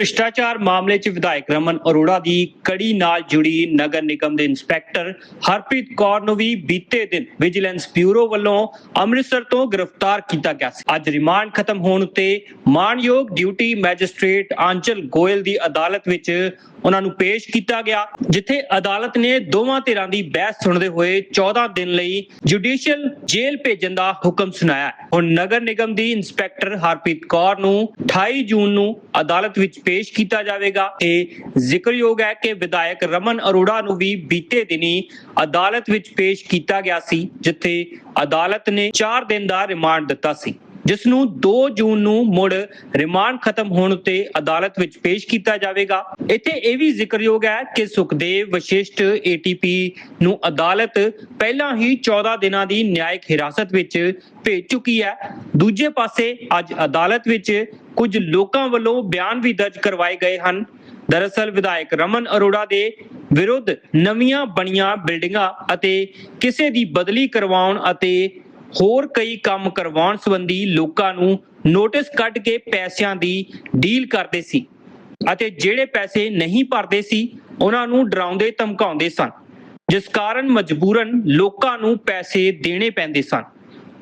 ਭ੍ਰਿਸ਼ਟਾਚਾਰ ਮਾਮਲੇ 'ਚ ਵਿਧਾਇਕ ਰਮਨ ਅਰੋੜਾ ਦੀ ਕੜੀ ਨਾਲ ਜੁੜੀ ਨਗਰ ਨਿਗਮ ਦੇ ਇੰਸਪੈਕਟਰ ਹਰਪ੍ਰੀਤ ਕੌਰ ਨੂੰ ਵੀ ਬੀਤੇ ਦਿਨ ਵਿਜੀਲੈਂਸ ਬਿਊਰੋ ਵੱਲੋਂ ਅੰਮ੍ਰਿਤਸਰ ਤੋਂ ਗ੍ਰਿਫਤਾਰ ਕੀਤਾ ਗਿਆ ਸੀ। ਅੱਜ ਰਿਮਾਂਡ ਖਤਮ ਹੋਣ ਉੱਤੇ ਮਾਨਯੋਗ ਡਿਊਟੀ ਮੈਜਿਸਟ੍ਰੇਟ ਆਂਚਲ ਗੋਇਲ ਦੀ ਅਦਾਲਤ ਵਿੱਚ ਉਹਨਾਂ ਨੂੰ ਪੇਸ਼ ਕੀਤਾ ਗਿਆ, ਜਿੱਥੇ ਅਦਾਲਤ ਨੇ ਦੋਵਾਂ ਧਿਰਾਂ ਦੀ ਬਹਿਸ ਸੁਣਦੇ ਹੋਏ 14 ਦਿਨ ਲਈ ਜੁਡੀਸ਼ੀਅਲ ਜੇਲ੍ਹ ਭੇਜਣ ਦਾ ਹੁਕਮ ਸੁਣਾਇਆ। ਹੁਣ ਨਗਰ ਨਿਗਮ ਦੀ ਇੰਸਪੈਕਟਰ ਹਰਪ੍ਰੀਤ ਕੌਰ ਨੂੰ 28 ਜੂਨ ਨੂੰ ਅਦਾਲਤ ਵਿੱਚ ਪੇਸ਼ ਕੀਤਾ ਜਾਵੇਗਾ। ਇਹ ਜ਼ਿਕਰਯੋਗ ਹੈ ਕਿ ਵਿਧਾਇਕ ਰਮਨ ਅਰੋੜਾ ਨੂੰ ਵੀ ਬੀਤੇ ਦਿਨੀ ਅਦਾਲਤ ਵਿੱਚ ਪੇਸ਼ ਕੀਤਾ ਗਿਆ ਸੀ, ਜਿੱਥੇ ਅਦਾਲਤ ਨੇ 4 ਦਿਨ ਦਾ ਰਿਮਾਂਡ ਦਿੱਤਾ ਸੀ। ਜਿਸ ਨੂੰ 2 ਜੂਨ ਨੂੰ ਮੁੜ ਰਿਮਾਂਡ ਖਤਮ ਹੋਣ ਉਤੇ ਅਦਾਲਤ ਵਿੱਚ ਪੇਸ਼ ਕੀਤਾ ਜਾਵੇਗਾ। ਇੱਥੇ ਇਹ ਵੀ ਜ਼ਿਕਰਯੋਗ ਹੈ ਕਿ ਸੁਖਦੇਵ ਵਸ਼ਿਸ਼ਟ ਏਟੀਪੀ ਨੂੰ ਅਦਾਲਤ ਪਹਿਲਾਂ ਹੀ 14 ਦਿਨਾਂ ਦੀ ਨਿਆਇਕ ਹਿਰਾਸਤ ਵਿੱਚ ਭੇਜ ਚੁੱਕੀ ਹੈ। ਦੂਜੇ ਪਾਸੇ ਅੱਜ ਅਦਾਲਤ ਵਿੱਚ ਕੁਝ ਲੋਕਾਂ ਵੱਲੋਂ ਬਿਆਨ ਵੀ ਦਰਜ ਕਰਵਾਏ ਗਏ ਹਨ। ਦਰਅਸਲ ਵਿਧਾਇਕ ਰਮਨ ਅਰੋੜਾ ਦੇ ਵਿਰੁੱਧ ਨਵੀਆਂ ਬਣੀਆਂ ਬਿਲਡਿੰਗਾਂ ਅਤੇ ਕਿਸੇ ਦੀ ਬਦਲੀ ਕਰਵਾਉਣ ਅਤੇ ਹੋਰ ਕਈ ਕੰਮ ਕਰਵਾਉਣ ਸੰਬੰਧੀ ਲੋਕਾਂ ਨੂੰ ਨੋਟਿਸ ਕੱਢ ਕੇ ਪੈਸਿਆਂ ਦੀ ਡੀਲ ਕਰਦੇ ਸੀ ਅਤੇ ਜਿਹੜੇ ਪੈਸੇ ਨਹੀਂ ਭਰਦੇ ਸੀ, ਉਹਨਾਂ ਨੂੰ ਡਰਾਉਂਦੇ ਧਮਕਾਉਂਦੇ ਸਨ, ਜਿਸ ਕਾਰਨ ਮਜਬੂਰਨ ਲੋਕਾਂ ਨੂੰ ਪੈਸੇ ਦੇਣੇ ਪੈਂਦੇ ਸਨ।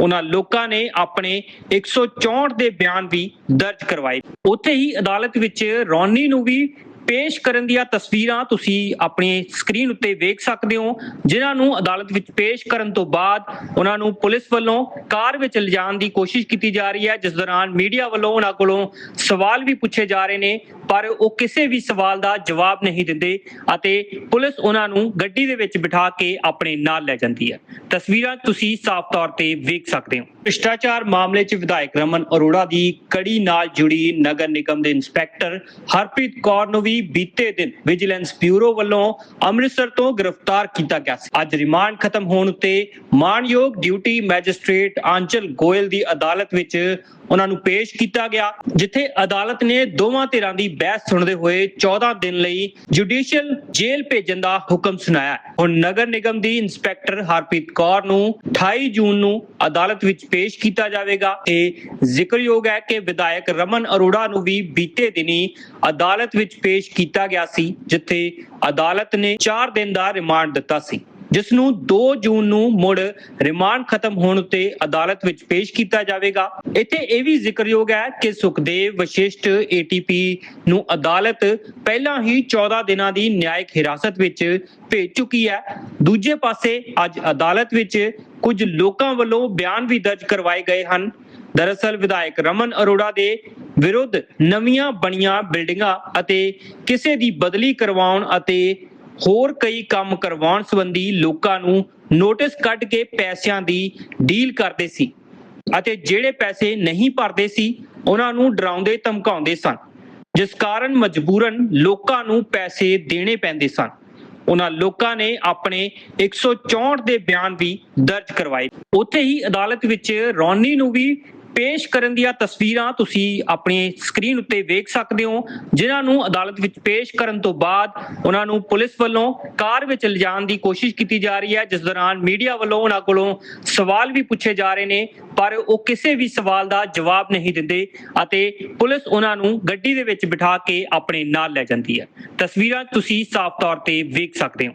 ਉਹਨਾਂ ਲੋਕਾਂ ਨੇ ਆਪਣੇ 164 ਦੇ ਬਿਆਨ ਵੀ ਦਰਜ ਕਰਵਾਏ। ਉੱਥੇ ਹੀ ਅਦਾਲਤ ਵਿੱਚ ਰੌਨੀ ਨੂੰ ਵੀ ਪੇਸ਼ ਕਰਨ ਦੀਆਂ ਤਸਵੀਰਾਂ ਤੁਸੀਂ ਆਪਣੀ ਸਕਰੀਨ ਉੱਤੇ ਵੇਖ ਸਕਦੇ ਹੋ, ਜਿਨ੍ਹਾਂ ਨੂੰ ਅਦਾਲਤ ਵਿੱਚ ਪੇਸ਼ ਕਰਨ ਤੋਂ ਬਾਅਦ ਉਹਨਾਂ ਨੂੰ ਪੁਲਿਸ ਵੱਲੋਂ ਕਾਰ ਵਿੱਚ ਲਿਜਾਣ ਦੀ ਕੋਸ਼ਿਸ਼ ਕੀਤੀ ਜਾ ਰਹੀ ਹੈ, ਜਿਸ ਦੌਰਾਨ ਮੀਡੀਆ ਵੱਲੋਂ ਉਹਨਾਂ ਕੋਲੋਂ ਸਵਾਲ ਵੀ ਪੁੱਛੇ ਜਾ ਰਹੇ ਨੇ, ਪਰ ਉਹ ਕਿਸੇ ਵੀ ਸਵਾਲ ਦਾ ਜਵਾਬ ਨਹੀਂ ਦਿੰਦੇ ਅਤੇ ਪੁਲਿਸ ਉਹਨਾਂ ਨੂੰ ਗੱਡੀ ਦੇ ਵਿੱਚ ਬਿਠਾ ਕੇ ਆਪਣੇ ਨਾਲ ਲੈ ਜਾਂਦੀ ਹੈ। ਤਸਵੀਰਾਂ ਤੁਸੀਂ ਸਾਫ਼ ਤੌਰ ਤੇ ਵੇਖ ਸਕਦੇ ਹੋ। ਭ੍ਰਿਸ਼ਟਾਚਾਰ ਮਾਮਲੇ 'ਚ ਵਿਧਾਇਕ ਰਮਨ ਅਰੋੜਾ ਦੀ ਕੜੀ ਨਾਲ ਜੁੜੀ ਨਗਰ ਨਿਗਮ ਦੇ ਇੰਸਪੈਕਟਰ ਹਰਪ੍ਰੀਤ ਕੌਰ ਨੂੰ ਵੀ ਬੀਤੇ ਦਿਨ ਵਿਜੀਲੈਂਸ ਬਿਊਰੋ ਵੱਲੋਂ ਅੰਮ੍ਰਿਤਸਰ ਤੋਂ ਗ੍ਰਿਫਤਾਰ ਕੀਤਾ ਗਿਆ ਸੀ। ਅੱਜ ਰਿਮਾਂਡ ਖਤਮ ਹੋਣ ਉੱਤੇ ਮਾਨਯੋਗ ਡਿਊਟੀ ਮੈਜਿਸਟ੍ਰੇਟ ਆਂਚਲ ਗੋਇਲ ਦੀ ਅਦਾਲਤ ਵਿੱਚ ਉਹਨਾਂ ਨੂੰ ਪੇਸ਼ ਕੀਤਾ ਗਿਆ, ਜਿੱਥੇ ਅਦਾਲਤ ਨੇ ਦੋਵਾਂ ਧਿਰਾਂ ਦੀ ਬਹਿਸ ਸੁਣਦੇ ਹੋਏ 14 ਦਿਨ ਲਈ ਜੁਡੀਸ਼ੀਅਲ ਜੇਲ੍ਹ ਭੇਜਣ ਦਾ ਹੁਕਮ ਸੁਣਾਇਆ। ਹੁਣ ਨਗਰ ਨਿਗਮ ਦੀ ਇੰਸਪੈਕਟਰ ਹਰਪ੍ਰੀਤ ਕੌਰ ਨੂੰ 28 ਜੂਨ ਨੂੰ ਅਦਾਲਤ ਵਿੱਚ ਪੇਸ਼ ਕੀਤਾ ਜਾਵੇਗਾ। ਇਹ ਜ਼ਿਕਰਯੋਗ ਹੈ ਕਿ ਵਿਧਾਇਕ ਰਮਨ ਅਰੋੜਾ ਨੂੰ ਵੀ ਬੀਤੇ ਦਿਨੀ ਅਦਾਲਤ ਵਿੱਚ ਪੇਸ਼ ਕੀਤਾ ਗਿਆ ਸੀ, ਜਿੱਥੇ ਅਦਾਲਤ ਨੇ 4 ਦਿਨ ਦਾ ਰਿਮਾਂਡ ਦਿੱਤਾ ਸੀ। ਜਿਸ ਨੂੰ 2 ਜੂਨ ਨੂੰ ਮੁੜ ਰਿਮਾਂਡ ਖਤਮ ਹੋਣ ਉਤੇ ਅਦਾਲਤ ਵਿੱਚ ਪੇਸ਼ ਕੀਤਾ ਜਾਵੇਗਾ। ਇੱਥੇ ਇਹ ਵੀ ਜ਼ਿਕਰਯੋਗ ਹੈ ਕਿ ਸੁਖਦੇਵ ਵਸ਼ਿਸ਼ਟ ਏਟੀਪੀ ਨੂੰ ਅਦਾਲਤ ਪਹਿਲਾਂ ਹੀ 14 ਦਿਨਾਂ ਦੀ ਨਿਆਇਕ ਹਿਰਾਸਤ ਵਿੱਚ ਭੇਜ ਚੁੱਕੀ ਹੈ। ਦੂਜੇ ਪਾਸੇ ਅੱਜ ਅਦਾਲਤ ਵਿੱਚ ਕੁਝ ਲੋਕਾਂ ਵੱਲੋਂ ਬਿਆਨ ਵੀ ਦਰਜ ਕਰਵਾਏ ਗਏ ਹਨ। ਦਰਅਸਲ ਵਿਧਾਇਕ ਰਮਨ ਅਰੋੜਾ ਦੇ ਵਿਰੁੱਧ ਨਵੀਆਂ ਬਣੀਆਂ ਬਿਲਡਿੰਗਾਂ ਅਤੇ ਕਿਸੇ ਦੀ ਬਦਲੀ ਕਰਵਾਉਣ ਅਤੇ ਹੋਰ ਕਈ ਕੰਮ ਕਰਵਾਉਣ ਸੰਬੰਧੀ ਲੋਕਾਂ ਨੂੰ ਨੋਟਿਸ ਕੱਢ ਕੇ ਪੈਸਿਆਂ ਦੀ ਡੀਲ ਕਰਦੇ ਸੀ ਅਤੇ ਜਿਹੜੇ ਪੈਸੇ ਨਹੀਂ ਭਰਦੇ ਸੀ, ਉਹਨਾਂ ਨੂੰ ਡਰਾਉਂਦੇ ਧਮਕਾਉਂਦੇ ਸਨ। ਜਿਸ ਕਾਰਨ ਮਜਬੂਰਨ ਲੋਕਾਂ ਨੂੰ ਪੈਸੇ ਦੇਣੇ ਪੈਂਦੇ ਸਨ। ਉਹਨਾਂ ਲੋਕਾਂ ਨੇ ਆਪਣੇ 164 ਦੇ ਬਿਆਨ ਵੀ ਦਰਜ ਕਰਵਾਏ। ਉੱਥੇ ਹੀ ਅਦਾਲਤ ਵਿੱਚ ਰੌਨੀ ਨੂੰ ਵੀ ਪੇਸ਼ ਕਰਨ ਦੀਆਂ ਤਸਵੀਰਾਂ ਤੁਸੀਂ ਆਪਣੀ ਸਕਰੀਨ ਉੱਤੇ ਵੇਖ ਸਕਦੇ ਹੋ, ਜਿਨ੍ਹਾਂ ਨੂੰ ਅਦਾਲਤ ਵਿੱਚ ਪੇਸ਼ ਕਰਨ ਤੋਂ ਬਾਅਦ ਉਹਨਾਂ ਨੂੰ ਪੁਲਿਸ ਵੱਲੋਂ ਕਾਰ ਵਿੱਚ ਲਿਜਾਣ ਦੀ ਕੋਸ਼ਿਸ਼ ਕੀਤੀ ਜਾ ਰਹੀ ਹੈ, ਜਿਸ ਦੌਰਾਨ ਮੀਡੀਆ ਵੱਲੋਂ ਉਹਨਾਂ ਕੋਲੋਂ ਸਵਾਲ ਵੀ ਪੁੱਛੇ ਜਾ ਰਹੇ ਨੇ, ਪਰ ਉਹ ਕਿਸੇ ਵੀ ਸਵਾਲ ਦਾ ਜਵਾਬ ਨਹੀਂ ਦਿੰਦੇ ਅਤੇ ਪੁਲਿਸ ਉਹਨਾਂ ਨੂੰ ਗੱਡੀ ਦੇ ਵਿੱਚ ਬਿਠਾ ਕੇ ਆਪਣੇ ਨਾਲ ਲੈ ਜਾਂਦੀ ਹੈ। ਤਸਵੀਰਾਂ ਤੁਸੀਂ ਸਾਫ਼ ਤੌਰ ਤੇ ਵੇਖ ਸਕਦੇ ਹੋ।